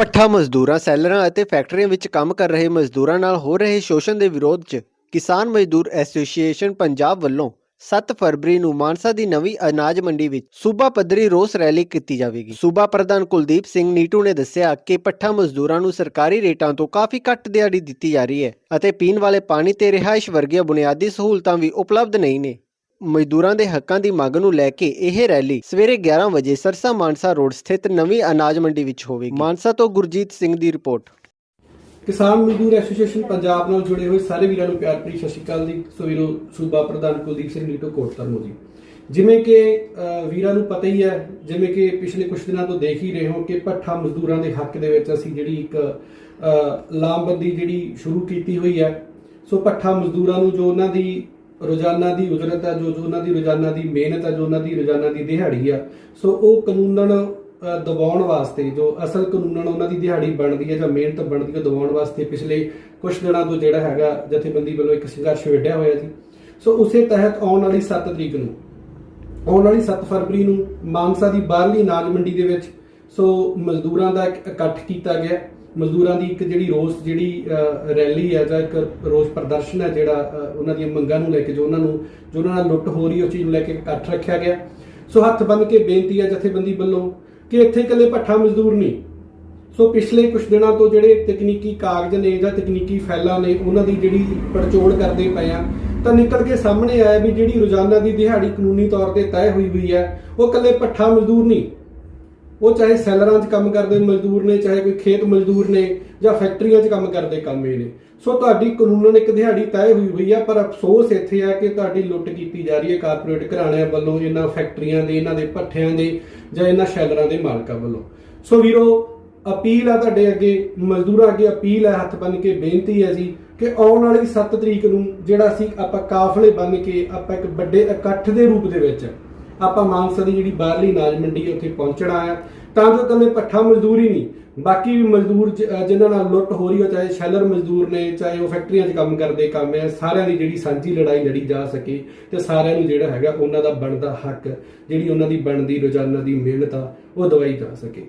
ਪੱਠਾ ਮਜ਼ਦੂਰਾਂ, ਸੈਲਰਾਂ ਅਤੇ ਫੈਕਟਰੀਆਂ ਵਿੱਚ ਕੰਮ ਕਰ ਰਹੇ ਮਜ਼ਦੂਰਾਂ ਨਾਲ ਹੋ ਰਹੇ ਸ਼ੋਸ਼ਣ ਦੇ ਵਿਰੋਧ 'ਚ ਕਿਸਾਨ ਮਜ਼ਦੂਰ ਐਸੋਸੀਏਸ਼ਨ ਪੰਜਾਬ ਵੱਲੋਂ 7 ਫਰਵਰੀ ਨੂੰ ਮਾਨਸਾ ਦੀ ਨਵੀਂ ਅਨਾਜ ਮੰਡੀ ਵਿੱਚ ਸੂਬਾ ਪੱਧਰੀ ਰੋਸ ਰੈਲੀ ਕੀਤੀ ਜਾਵੇਗੀ। ਸੂਬਾ ਪ੍ਰਧਾਨ ਕੁਲਦੀਪ ਸਿੰਘ ਨੀਟੂ ਨੇ ਦੱਸਿਆ ਕਿ ਪੱਠਾ ਮਜ਼ਦੂਰਾਂ ਨੂੰ ਸਰਕਾਰੀ ਰੇਟਾਂ ਤੋਂ ਕਾਫੀ ਘੱਟ ਦਿਹਾੜੀ ਦਿੱਤੀ ਜਾ ਰਹੀ ਹੈ ਅਤੇ ਪੀਣ ਵਾਲੇ ਪਾਣੀ ਤੇ ਰਿਹਾਇਸ਼ ਵਰਗੀਆਂ ਬੁਨਿਆਦੀ ਸਹੂਲਤਾਂ ਵੀ ਉਪਲਬਧ ਨਹੀਂ ਨੇ। ਮਜ਼ਦੂਰਾਂ ਦੇ ਹੱਕਾਂ ਦੀ ਮੰਗ ਨੂੰ ਲੈ ਕੇ ਇਹ ਰੈਲੀ ਸਵੇਰੇ 11 ਵਜੇ ਸਰਸਾ ਮਾਨਸਾ ਰੋਡ ਸਥਿਤ ਨਵੀਂ ਅਨਾਜ ਮੰਡੀ ਵਿੱਚ ਹੋਵੇਗੀ। ਮਾਨਸਾ ਤੋਂ ਗੁਰਜੀਤ ਸਿੰਘ ਦੀ ਰਿਪੋਰਟ। ਕਿਸਾਨ ਮਜ਼ਦੂਰ ਐਸੋਸੀਏਸ਼ਨ ਪੰਜਾਬ ਨਾਲ ਜੁੜੇ ਹੋਏ ਸਾਰੇ ਵੀਰਾਂ ਨੂੰ ਪਿਆਰ ਭਰੀ ਸਤਿ ਸ਼੍ਰੀ ਅਕਾਲ ਜੀ। ਸੋ ਸੂਬਾ ਪ੍ਰਧਾਨ ਕੁਲਦੀਪ ਸਿੰਘ ਨੀਟੋ ਕੋਟ ਜੀ। ਜਿਵੇਂ ਕਿ ਵੀਰਾਂ ਨੂੰ ਪਤਾ ਹੀ ਹੈ, ਜਿਵੇਂ ਕਿ ਪਿਛਲੇ ਕੁਝ ਦਿਨਾਂ ਤੋਂ ਦੇਖ ਹੀ ਰਹੇ ਹੋ ਕਿ ਭੱਠਾ ਮਜ਼ਦੂਰਾਂ ਦੇ ਹੱਕ ਦੇ ਵਿੱਚ ਅਸੀਂ ਜਿਹੜੀ ਇੱਕ ਲਾਮਬੰਦੀ ਜਿਹੜੀ ਸ਼ੁਰੂ ਕੀਤੀ ਹੋਈ ਹੈ। ਸੋ ਭੱਠਾ ਮਜ਼ਦੂਰਾਂ ਨੂੰ ਜੋ ਉਹਨਾਂ ਦੀ ਰੋਜ਼ਾਨਾ ਦੀ ਉਜਰਤ ਹੈ ਜੋ ਜੋ ਉਹਨਾਂ ਦੀ ਰੋਜ਼ਾਨਾ ਦੀ ਮਿਹਨਤ ਹੈ ਜੋ ਉਹਨਾਂ ਦੀ ਰੋਜ਼ਾਨਾ ਦੀ ਦਿਹਾੜੀ ਆ, ਸੋ ਉਹ ਕਾਨੂੰਨਨ ਦਬਾਉਣ ਵਾਸਤੇ, ਜੋ ਅਸਲ ਕਾਨੂੰਨਨ ਉਹਨਾਂ ਦੀ ਦਿਹਾੜੀ ਬਣਦੀ ਹੈ ਜਾਂ ਮਿਹਨਤ ਬਣਦੀ ਹੈ ਦਬਾਉਣ ਵਾਸਤੇ ਪਿਛਲੇ ਕੁਝ ਦਿਨਾਂ ਤੋਂ ਜਿਹੜਾ ਹੈਗਾ ਜਥੇਬੰਦੀ ਵੱਲੋਂ ਇੱਕ ਸੰਘਰਸ਼ ਵਿੱਢਿਆ ਹੋਇਆ ਸੀ। ਸੋ ਉਸੇ ਤਹਿਤ ਆਉਣ ਵਾਲੀ 7 ਤਰੀਕ ਨੂੰ, ਆਉਣ ਵਾਲੀ 7 ਫਰਵਰੀ ਨੂੰ ਮਾਨਸਾ ਦੀ ਬਾਹਰਲੀ ਅਨਾਜ ਮੰਡੀ ਦੇ ਵਿੱਚ, ਸੋ ਮਜ਼ਦੂਰਾਂ ਦਾ ਇੱਕ ਇਕੱਠ ਕੀਤਾ ਗਿਆ। ਮਜ਼ਦੂਰਾਂ ਦੀ ਇੱਕ ਜਿਹੜੀ ਰੋਸ ਜਿਹੜੀ ਰੈਲੀ ਹੈ ਜਾਂ ਇੱਕ ਰੋਸ ਪ੍ਰਦਰਸ਼ਨ ਹੈ ਜਿਹੜਾ ਉਹਨਾਂ ਦੀਆਂ ਮੰਗਾਂ ਨੂੰ ਲੈ ਕੇ ਜੋ ਉਹਨਾਂ ਨੂੰ ਜੋ ਉਹਨਾਂ ਨਾਲ ਲੁੱਟ ਹੋ ਰਹੀ ਹੈ, ਚੀਜ਼ ਨੂੰ ਲੈ ਕੇ ਇਕੱਠ ਰੱਖਿਆ ਗਿਆ। ਸੋ ਹੱਥ ਬੰਨ ਕੇ ਬੇਨਤੀ ਹੈ ਜਥੇਬੰਦੀ ਵੱਲੋਂ ਕਿ ਇੱਥੇ ਇਕੱਲੇ ਭੱਠਾ ਮਜ਼ਦੂਰ ਨਹੀਂ। ਸੋ ਪਿਛਲੇ ਕੁਝ ਦਿਨਾਂ ਤੋਂ ਜਿਹੜੇ ਤਕਨੀਕੀ ਕਾਗਜ਼ ਨੇ ਜਾਂ ਤਕਨੀਕੀ ਫਾਈਲਾਂ ਨੇ ਉਹਨਾਂ ਦੀ ਜਿਹੜੀ ਪੜਚੋੜ ਕਰਦੇ ਪਏ ਆ ਤਾਂ ਨਿਕਲ ਕੇ ਸਾਹਮਣੇ ਆਇਆ ਵੀ ਜਿਹੜੀ ਰੋਜ਼ਾਨਾ ਦੀ ਦਿਹਾੜੀ ਕਾਨੂੰਨੀ ਤੌਰ ਤੇ ਤੈਅ ਹੋਈ ਹੋਈ ਹੈ ਉਹ ਇਕੱਲੇ ਭੱਠਾ ਮਜ਼ਦੂਰ ਨਹੀਂ। ਉਹ ਚਾਹੇ ਸੈਲਰਾਂ 'ਚ ਕੰਮ ਕਰਦੇ ਮਜ਼ਦੂਰ ਨੇ, ਚਾਹੇ ਕੋਈ ਖੇਤ ਮਜ਼ਦੂਰ ਨੇ ਜਾਂ ਫੈਕਟਰੀਆਂ 'ਚ ਕੰਮ ਕਰਦੇ ਕੰਮੇ ਨੇ। ਸੋ ਤੁਹਾਡੀ ਕਾਨੂੰਨਨ ਇੱਕ ਦਿਹਾੜੀ ਤੈਅ ਹੋਈ ਹੋਈ ਆ, ਪਰ ਅਫਸੋਸ ਇੱਥੇ ਆ ਕਿ ਤੁਹਾਡੀ ਲੁੱਟ ਕੀਤੀ ਜਾ ਰਹੀ ਹੈ ਕਾਰਪੋਰੇਟ ਘਰਾਣਿਆਂ ਵੱਲੋਂ, ਇਹਨਾਂ ਫੈਕਟਰੀਆਂ ਦੇ, ਇਹਨਾਂ ਦੇ ਭੱਠਿਆਂ ਦੇ ਜਾਂ ਇਹਨਾਂ ਸ਼ੈਲਰਾਂ ਦੇ ਮਾਲਕਾਂ ਵੱਲੋਂ। ਸੋ ਵੀਰੋ, ਅਪੀਲ ਆ ਤੁਹਾਡੇ ਅੱਗੇ, ਮਜ਼ਦੂਰਾਂ ਅੱਗੇ ਅਪੀਲ ਹੈ, ਹੱਥ ਬੰਨ ਕੇ ਬੇਨਤੀ ਹੈ ਜੀ, ਕਿ ਆਉਣ ਵਾਲੀ 7 ਤਰੀਕ ਨੂੰ ਜਿਹੜਾ ਸੀ ਆਪਾਂ ਕਾਫਲੇ ਬੰਨ ਕੇ ਆਪਾਂ ਇੱਕ ਵੱਡੇ ਇਕੱਠ ਦੇ ਰੂਪ ਦੇ ਵਿੱਚ ਆਪਾਂ ਮਾਨਸਾ ਦੀ ਜਿਹੜੀ ਬਾਹਰਲੀ ਅਨਾਜ ਮੰਡੀ ਹੈ, ਉੱਥੇ ਪਹੁੰਚਣਾ ਆ ਤਾਂ ਜੋ ਇਕੱਲੇ ਪੱਠਾ ਮਜ਼ਦੂਰ ਹੀ ਨਹੀਂ। ਬਾਕੀ ਵੀ ਮਜ਼ਦੂਰ ਜ- ਅਹ ਜਿਨ੍ਹਾਂ ਨਾਲ ਲੁੱਟ ਹੋ ਰਹੀ ਹੈ ਚਾਹੇ ਸ਼ੈਲਰ ਮਜ਼ਦੂਰ ਨੇ, ਚਾਹੇ ਉਹ ਫੈਕਟਰੀਆਂ 'ਚ ਕੰਮ ਕਰਦੇ, ਕੰਮ ਹੈ, ਸਾਰਿਆਂ ਦੀ ਜਿਹੜੀ ਸਾਂਝੀ ਲੜਾਈ ਲੜੀ ਜਾ ਸਕੇ ਤੇ ਸਾਰਿਆਂ ਨੂੰ ਜਿਹੜਾ ਹੈਗਾ ਉਹਨਾਂ ਦਾ ਬਣਦਾ ਹੱਕ, ਜਿਹੜੀ ਉਹਨਾਂ ਦੀ ਬਣਦੀ ਰੋਜ਼ਾਨਾ ਦੀ ਮਿਹਨਤ ਆ, ਉਹ ਦਵਾਈ ਜਾ ਸਕੇ।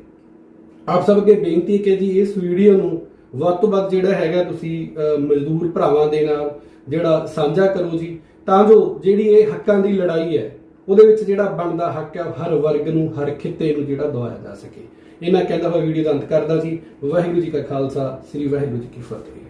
ਆਪ ਸਭ ਅੱਗੇ ਬੇਨਤੀ ਹੈ ਕਿ ਜੀ, ਇਸ ਵੀਡੀਓ ਨੂੰ ਵੱਧ ਤੋਂ ਵੱਧ ਜਿਹੜਾ ਹੈਗਾ ਤੁਸੀਂ ਮਜ਼ਦੂਰ ਭਰਾਵਾਂ ਦੇ ਨਾਲ ਜਿਹੜਾ ਸਾਂਝਾ ਕਰੋ ਜੀ, ਤਾਂ ਜੋ ਜਿਹੜੀ ਇਹ ਹੱਕਾਂ ਦੀ ਲੜਾਈ ਹੈ ਉਹਦੇ ਵਿੱਚ ਜਿਹੜਾ ਬਣਦਾ ਹੱਕ ਆ, ਹਰ ਵਰਗ ਨੂੰ, ਹਰ ਖਿੱਤੇ ਨੂੰ ਜਿਹੜਾ ਦਵਾਇਆ ਜਾ ਸਕੇ। ਇਹਨਾਂ ਕਹਿੰਦਾ ਹੋਇਆ ਵੀਡੀਓ ਦਾ ਅੰਤ ਕਰਦਾ ਸੀ ਵਾਹਿਗੁਰੂ ਜੀ ਕਾ ਖਾਲਸਾ, ਸ੍ਰੀ ਵਾਹਿਗੁਰੂ ਜੀ ਕੀ ਫਤਿਹ।